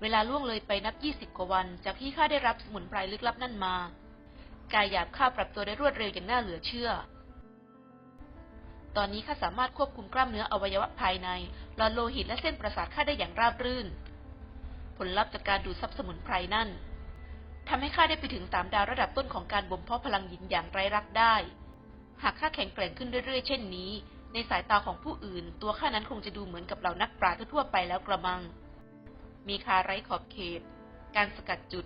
เวลาล่วงเลยไปนับยี่สิบกว่าวัน จากที่ข้าได้รับสมุนไพรลึกลับนั่นมา กายหยาบข้าปรับตัวได้รวดเร็วอย่างน่าเหลือเชื่อ ตอนนี้ข้าสามารถควบคุมกล้ามเนื้ออวัยวะภายในหลอดโลหิตและเส้นประสาทข้าได้อย่างราบรื่น ผลลัพธ์จากการดูดซับสมุนไพรนั่นทำให้ข้าได้ไปถึงสามดาวระดับต้นของการบ่มเพาะพลังหยินอย่างไร้รักได้ หากข้าแข็งแกร่งขึ้นเรื่อยๆ เช่นนี้ ในสายตาของผู้อื่น ตัวข้านั้นคงจะดูเหมือนกับเหล่านักปราชญ์ทั่วไปแล้วกระมัง มีคาไร้ขอบเขต การสกัดจุด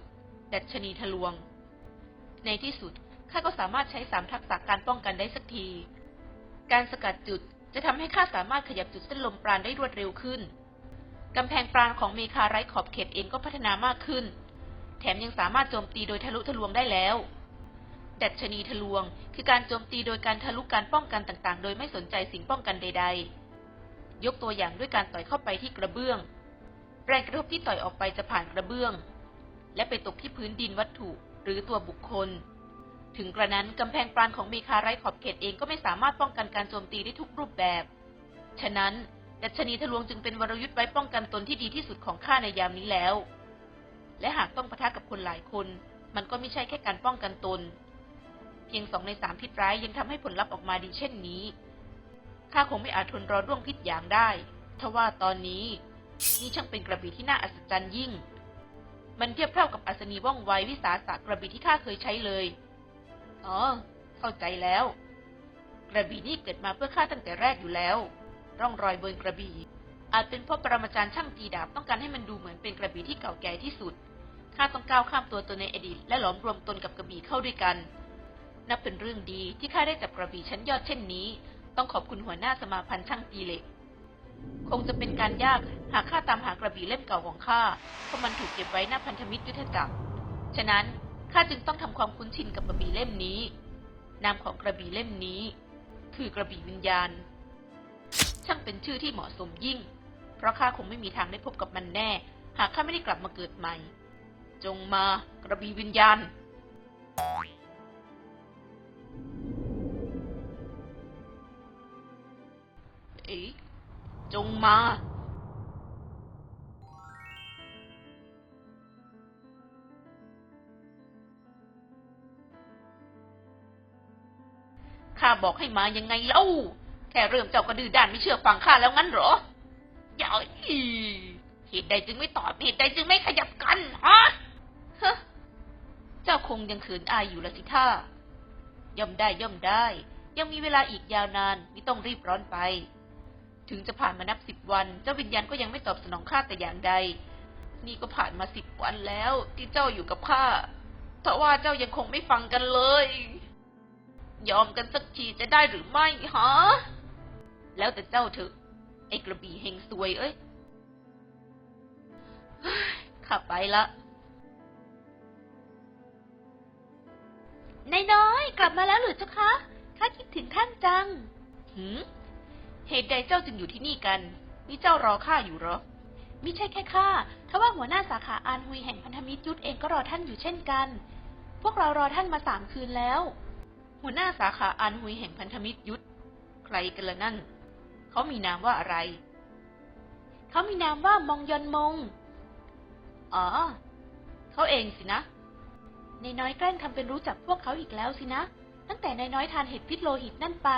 ดัชนีทะลวง ในที่สุดข้าก็สามารถใช้สามทักษะการป้องกันได้สักที การสกัดจุดจะทำให้ข้าสามารถขยับจุดเส้นลมปราณได้รวดเร็วขึ้นกำแพงปราณของเมคาไร้ขอบเขตเองก็พัฒนามากขึ้น แถมยังสามารถโจมตีโดยทะลุทะลวงได้แล้ว ดัชนีทะลวง คือการโจมตีโดยการทะลุการป้องกันต่างๆ โดยไม่สนใจสิ่งป้องกันใด ๆ ยกตัวอย่างด้วยการต่อยเข้าไปที่กระเบื้อง แรงกระทบที่ต่อยออกไปจะผ่านกระเบื้อง และไปตกที่พื้นดินวัตถุหรือตัวบุคคล ถึงกระนั้นกำแพงปราณของเมคาไร้ขอบเขตเองก็ไม่สามารถป้องกันการโจมตีได้ทุกรูปแบบ ฉะนั้นดัชนีทะลวงจึงเป็นวรยุทธ์ไว้ป้องกันตนที่ดีที่สุดของข้าในยามนี้แล้ว และหากต้องปะทะกับคนหลายคน มันก็ไม่ใช่แค่การป้องกันตน เพียงสองในสามพิษร้ายยังทำให้ผลลัพธ์ออกมาดีเช่นนี้ข้าคงไม่อาจทนรอร่วงพิษอย่างได้ทว่าตอนนี้ นี่ช่างเป็นกระบี่ที่น่าอัศจรรย์ยิ่ง มันเทียบเท่ากับอัศนีว่องไววิสาสะกระบี่ที่ข้าเคยใช้เลย อ๋อ เข้าใจแล้ว กระบี่นี่เกิดมาเพื่อข้าตั้งแต่แรกอยู่แล้ว ร่องรอยบนกระบี่ อาจเป็นเพราะปรมาจารย์ช่างตีดาบต้องการให้มันดูเหมือนเป็นกระบี่ที่เก่าแก่ที่สุด ข้าต้องก้าวข้ามตัวตนในอดีตและหลอมรวมตนกับกระบี่เข้าด้วยกัน นับเป็นเรื่องดีที่ข้าได้จับกระบี่ชั้นยอดเช่นนี้ ต้องขอบคุณหัวหน้าสมาพันธ์ช่างตีเหล็ก คงจะเป็นการยากหากข้าตามหากระบี่เล่มเก่าของข้าเพราะมันถูกเก็บไว้หน้าพันธมิตรยุทธจักร ฉะนั้นข้าจึงต้องทำความคุ้นชินกับกระบี่เล่มนี้ นามของกระบี่เล่มนี้ คือกระบี่วิญญาณ ช่างเป็นชื่อที่เหมาะสมยิ่ง เพราะข้าคงไม่มีทางได้พบกับมันแน่ หากข้าไม่ได้กลับมาเกิดใหม่ จงมากระบี่วิญญาณ มา ข้าบอกให้มายังไงเล่า แค่เริ่มเจ้าก็ดื้อด้านไม่เชื่อฟังข้าแล้วงั้นเหรออย่าอีเหตุใดจึงไม่ตอบเหตุใดจึงไม่ขยับกันฮะฮะเจ้าคงยังเขินอายอยู่ละสิท่าย่อมได้ย่อมได้ ยังมีเวลาอีกยาวนานไม่ต้องรีบร้อนไป ถึงจะผ่านมานับสิบวัน เจ้าวิญญาณก็ยังไม่ตอบสนองข้าแต่อย่างใด นี่ก็ผ่านมาสิบวันแล้ว ที่เจ้าอยู่กับข้าแต่ว่าเจ้ายังคงไม่ฟังกันเลย ยอมกันสักทีจะได้หรือไม่ฮะ แล้วแต่เจ้าเถอะไอ้กระบี่เฮงซวยเอ้ยเฮ้ยข้าไปละนายน้อย กลับมาแล้วหรือเจ้าคะ ข้าคิดถึงท่านจังหืม เหตุใดเจ้าจึงอยู่ที่นี่กัน นี่เจ้ารอข้าอยู่หรอมิใช่แค่ข้าทว่าหัวหน้าสาขาอานฮุยแห่งพันธมิตรยุทธเองก็รอท่านอยู่เช่นกัน พวกเรารอท่านมาสามคืนแล้ว หัวหน้าสาขาอานฮุยแห่งพันธมิตรยุทธใครกันละนั่น เขามีนามว่าอะไร เขามีนามว่ามองยอนมง อ๋อ เขาเองสินะ ในน้อยแกล้งทำเป็นรู้จักพวกเขาอีกแล้วสินะ ตั้งแต่นายน้อยทานเห็ดพิษโลหิตนั่นไป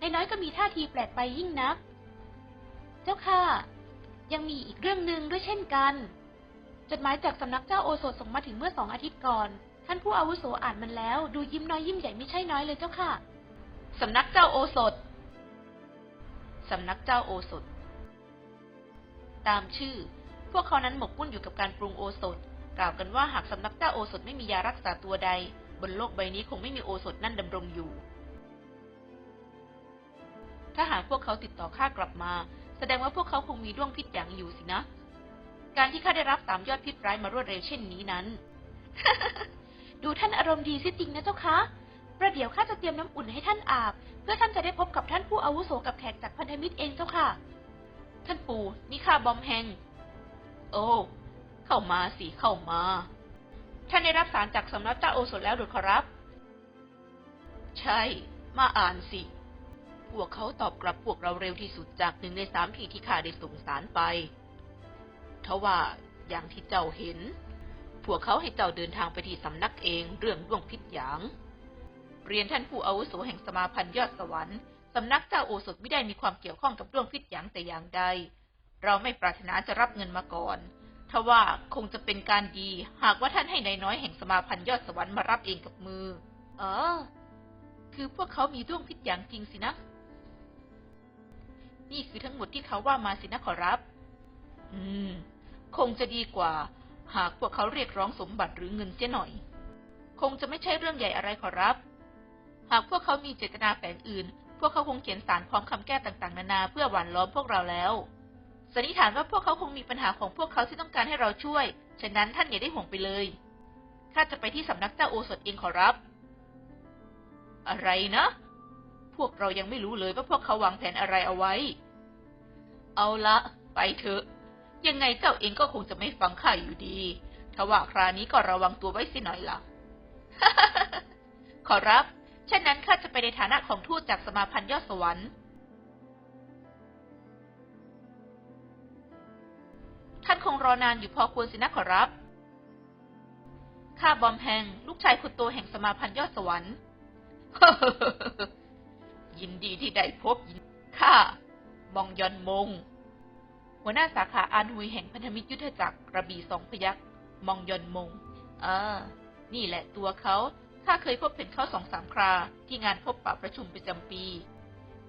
นายน้อยก็มีท่าทีแปลกไปยิ่งนัก เจ้าค่ะ ยังมีอีกเรื่องหนึ่งด้วยเช่นกัน จดหมายจากสำนักเจ้าโอสถส่งมาถึงเมื่อสองอาทิตย์ก่อน ท่านผู้อาวุโสอ่านมันแล้ว ดูยิ้มน้อยยิ้มใหญ่ไม่ใช่น้อยเลยเจ้าค่ะสำนักเจ้าโอสถสำนักเจ้าโอสถ ตามชื่อ พวกเขานั้นหมกมุ่นอยู่กับการปรุงโอสถ กล่าวกันว่าหากสำนักเจ้าโอสถไม่มียารักษาตัวใด บนโลกใบนี้คงไม่มีโอสถนั่นดำรงอยู่ ถ้าหากพวกเขาติดต่อข้ากลับมา แสดงว่าพวกเขาคงมีด้วงพิษอย่างอยู่สินะ การที่ข้าได้รับสามยอดพิษร้ายมารวดเร็วเช่นนี้นั้น ดูท่านอารมณ์ดีสิจริงนะเจ้าคะประเดี๋ยวข้าจะเตรียมน้ำอุ่นให้ท่านอาบ เพื่อท่านจะได้พบกับท่านผู้อาวุโสกับแขกจากพันธมิตรเองเจ้าค่ะ ท่านปู่นี่ข้าบอมแฮง โอ้ เข้ามาสิเข้ามา ท่านได้รับสารจากสำนักเจ้าโอสถแล้วหรือขอรับ ใช่ มาอ่านสิ พวกเขาตอบกลับพวกเราเร็วที่สุดจากหนึ่งในสามทีที่ข้าได้ส่งสารไป ทว่าอย่างที่เจ้าเห็น พวกเขาให้เจ้าเดินทางไปที่สำนักเองเรื่องด้วงพิษหยาง เรียนท่านผู้อาวุโสแห่งสมาพันธ์ยอดสวรรค์สำนักเจ้าโอสถไม่ได้มีความเกี่ยวข้องกับด้วงพิษหยางแต่อย่างใด เราไม่ปรารถนาจะรับเงินมาก่อน ทว่าคงจะเป็นการดี หากว่าท่านให้นายน้อยแห่งสมาพันธ์ยอดสวรรค์มารับเองกับมือ เออ คือพวกเขามีด้วงพิษหยางจริงสินะ นี่คือทั้งหมดที่เขาว่ามาสินะขอรับ อืม คงจะดีกว่า หากพวกเขาเรียกร้องสมบัติหรือเงินเสียหน่อย คงจะไม่ใช่เรื่องใหญ่อะไรขอรับ หากพวกเขามีเจตนาแฝงอื่น พวกเขาคงเขียนสารพร้อมคำแก้ต่างๆ นานาเพื่อหว่านล้อมพวกเราแล้ว สันนิษฐานว่าพวกเขาคงมีปัญหาของพวกเขาที่ต้องการให้เราช่วย ฉะนั้นท่านอย่าได้ห่วงไปเลย ข้าจะไปที่สำนักเจ้าโอสถเองขอรับ อะไรนะ พวกเรายังไม่รู้เลยว่าพวกเขาวางแผนอะไรเอาไว้ เอาละ ไปเถอะ ยังไงเจ้าเองก็คงจะไม่ฟังข้าอยู่ดี ถ้าว่าคราวนี้ก็ระวังตัวไว้สิหน่อยล่ะ ขอรับ ฉะนั้นข้าจะไปในฐานะของทูตจากสมาพันธ์ยอดสวรรค์านคงรอนานอยู่พอควรสินะขอรับ ข้าบอมแฮงลูกชายคนโตแห่งสมาพันธ์ยอดสวรรค์ยินดีที่ได้พบยินข้ามองยอนมง หัวหน้าสาขาอานฮุยแห่งพันธมิตรยุทธจักรกระบี่สองพยักมองยอนมงอ่านี่แหละตัวเขาข้าเคยพบเห็นเขาสองสามคราที่งานพบปะประชุมประจำปี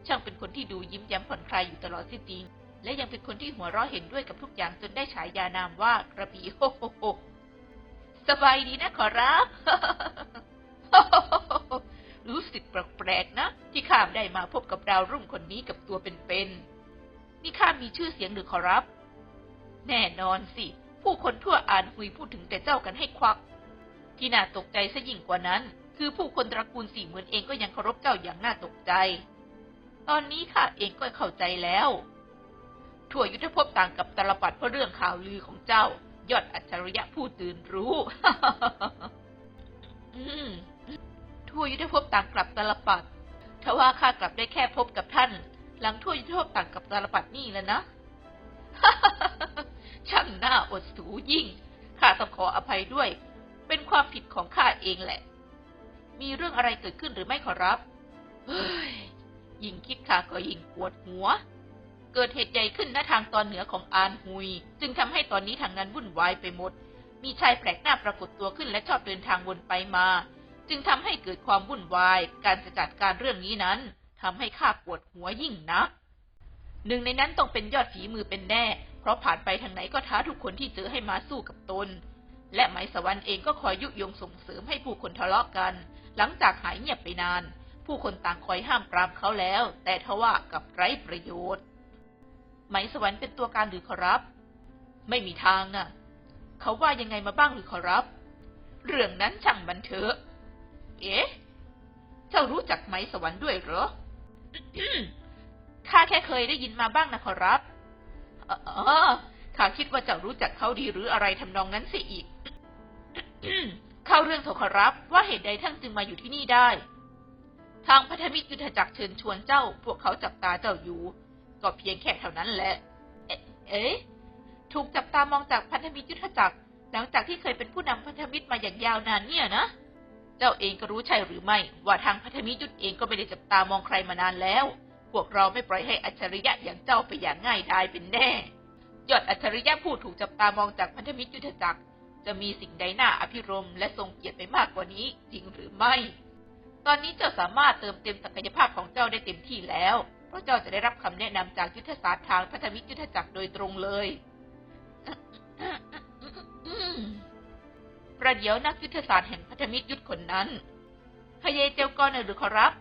ช่างเป็นคนที่ดูยิ้มแย้มผ่อนคลายอยู่ตลอดสิจริง และยังเป็นคนที่หัวเราะเห็นด้วยกับทุกอย่างจนได้ฉายานามว่ากระบี่โฮโฮโฮสบายดีนะขอรับรู้สึกแปลกๆนะ ที่ข้ามได้มาพบกับดาวรุ่งคนนี้กับตัวเป็นๆนี่ข้ามีชื่อเสียงหรือขอรับ แน่นอนสิ ผู้คนทั่วอ่านหุยพูดถึงแต่เจ้ากันให้ควัก ที่น่าตกใจซะยิ่งกว่านั้น คือผู้คนตระกูลสี่เหมือนเองก็ยังเคารพเจ้าอย่างน่าตกใจ ตอนนี้ข้าเองก็เข้าใจแล้ว ทั่วยุทธภพต่างกับตลปัดเพราะเรื่องข่าวลือของเจ้า ยอดอัจฉริยะผู้ตื่นรู้ทั่วยุทธภพต่างกลับตลปัดทว่าข้ากลับได้แค่พบกับท่าน หลังทั่วยุทธภพต่างกับตลปัดนี่แล้วนะช่างน่าอดสูยิ่ง ข้าต้องขออภัยด้วย เป็นความผิดของข้าเองแหละ มีเรื่องอะไรเกิดขึ้นหรือไม่ขอรับ เฮ้ย ยิ่งคิดข้าก็ยิ่งปวดหัว เกิดเหตุใหญ่ขึ้นณทางตอนเหนือของอานฮุย จึงทำให้ตอนนี้ทางนั้นวุ่นวายไปหมด มีชายแปลกหน้าปรากฏตัวขึ้นและชอบเดินทางวนไปมา จึงทำให้เกิดความวุ่นวาย การจะจัดการเรื่องนี้นั้นทำให้ข้าปวดหัวยิ่งนัก หนึ่งในนั้นต้องเป็นยอดฝีมือเป็นแน่ เพราะผ่านไปทางไหนก็ท้าทุกคนที่เจอให้มาสู้กับตน และไหมสวรรค์เองก็คอยยุยงส่งเสริมให้ผู้คนทะเลาะกัน หลังจากหายเงียบไปนาน ผู้คนต่างคอยห้ามปรามเขาแล้ว แต่ทว่ากับไร้ประโยชน์ ไหมสวรรค์เป็นตัวการหรือขอรับ ไม่มีทางน่ะ เขาว่ายังไงมาบ้างหรือขอรับ เรื่องนั้นช่างมันเถอะ เอ๊ะ เจ้ารู้จักไหมสวรรค์ด้วยเหรอ ข้าแค่เคยได้ยินมาบ้างนะขอรับอ๋อข้าคิดว่าเจ้ารู้จักเขาดีหรืออะไรทำนองนั้นเสียอีก เข้าเรื่องเถอะขอรับ ว่าเหตุใดท่านจึงมาอยู่ที่นี่ได้ทางพันธมิตรยุทธจักรเชิญชวนเจ้า พวกเขาจับตาเจ้าอยู่ ก็เพียงแค่เท่านั้นแหละ เอ๊ะ ถูกจับตามองจากพันธมิตรยุทธจักร หลังจากที่เคยเป็นผู้นำพันธมิตรมาอย่างยาวนานเนี่ยนะ เจ้าเองก็รู้ใช่หรือไม่ ว่าทางพันธมิตรยุทธเองก็ไม่ได้จับตามองใครมานานแล้ว พวกเราไม่ปล่อยให้อัจฉริยะอย่างเจ้าไปอย่างง่ายดายเป็นแน่ ยอดอัจฉริยะผู้ถูกจับตามองจากพันธมิตรยุทธจักร จะมีสิ่งใดหน้าอภิรมและทรงเกียรติไปมากกว่านี้จริงหรือไม่ ตอนนี้เจ้าสามารถเติมเต็มศักยภาพของเจ้าได้เต็มที่แล้ว พระเจ้าจะได้รับคำแนะนำจากยุทธศาสตร์ทางพันธมิตรยุทธจักรโดยตรงเลยประเดี๋ยวนักยุทธศาสตร์แห่งพันธมิตรยุทธคนนั้นพเยเจลกรหรือขอรับ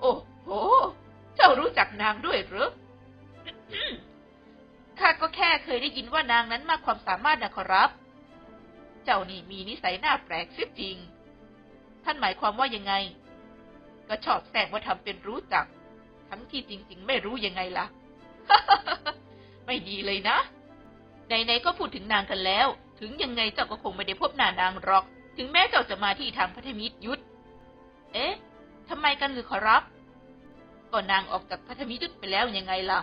โอ้โห เจ้ารู้จักนางด้วยหรือข้าก็แค่เคยได้ยินว่านางนั้นมากความสามารถนะขอรับ เจ้านี่มีนิสัยน่าแปลกเสียจริง ท่านหมายความว่ายังไง ก็ชอบแซงว่าทำเป็นรู้จัก ทั้งที่จริง ๆ ไม่รู้ยังไงล่ะ ไม่ดีเลยนะ ไหนๆก็พูดถึงนางกันแล้ว ถึงยังไงเจ้าก็คงไม่ได้พบหน้านางหรอก ถึงแม้เจ้าจะมาที่ทางพัทธมิตรยุทธ เอ๊ะทำไมกันหรือขอรับ ก็นางออกจากพัทธมิตรยุทธไปแล้วยังไงล่ะ